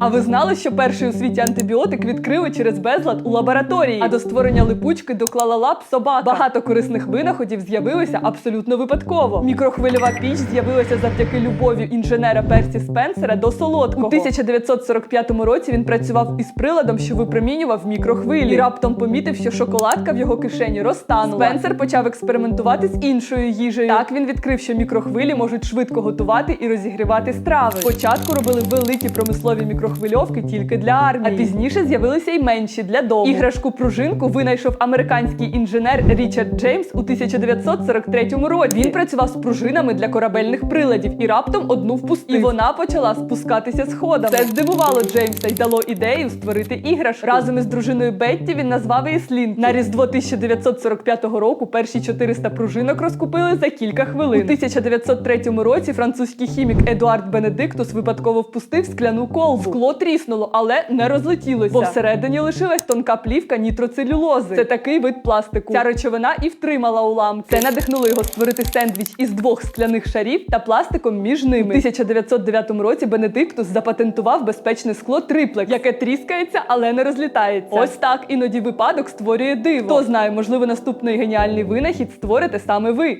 А ви знали, що перший у світі антибіотик відкрили через безлад у лабораторії? А до створення липучки доклала лап собака. Багато корисних винаходів з'явилися абсолютно випадково. Мікрохвильова піч з'явилася завдяки любові інженера Персі Спенсера до солодкого. У 1945 році він працював із приладом, що випромінював мікрохвилі. І раптом помітив, що шоколадка в його кишені розтанула. Спенсер почав експериментувати з іншою їжею. Так він відкрив, що мікрохвилі можуть швидко готувати і розігрівати страви. Спочатку робили великі промислові мікрохвильовки тільки для армії, а пізніше з'явилися й менші для дому. Іграшку пружинку винайшов американський інженер Річард Джеймс у 1943 році. Він працював з пружинами для корабельних приладів і раптом одну впустив. І вона почала спускатися сходами. Це здивувало Джеймса й дало ідею створити іграшку. Разом із дружиною Бетті він назвав її Слінкі. На різдво 1945 року перші 400 пружинок розкупили за кілька хвилин. У 1903 році французький хімік Едуард Бенедиктус випадково впустив скляну колбу. Скло тріснуло, але не розлетілося. Бо всередині лишилась тонка плівка нітроцелюлози. Це такий вид пластику. Ця речовина і втримала уламки. Це надихнуло його створити сендвіч із двох скляних шарів та пластиком між ними. У 1909 році Бенедиктус запатентував безпечне скло триплекс, яке тріскається, але не розлітається. Ось так іноді випадок створює диво. Хто знає, можливо, наступний геніальний винахід створите саме ви.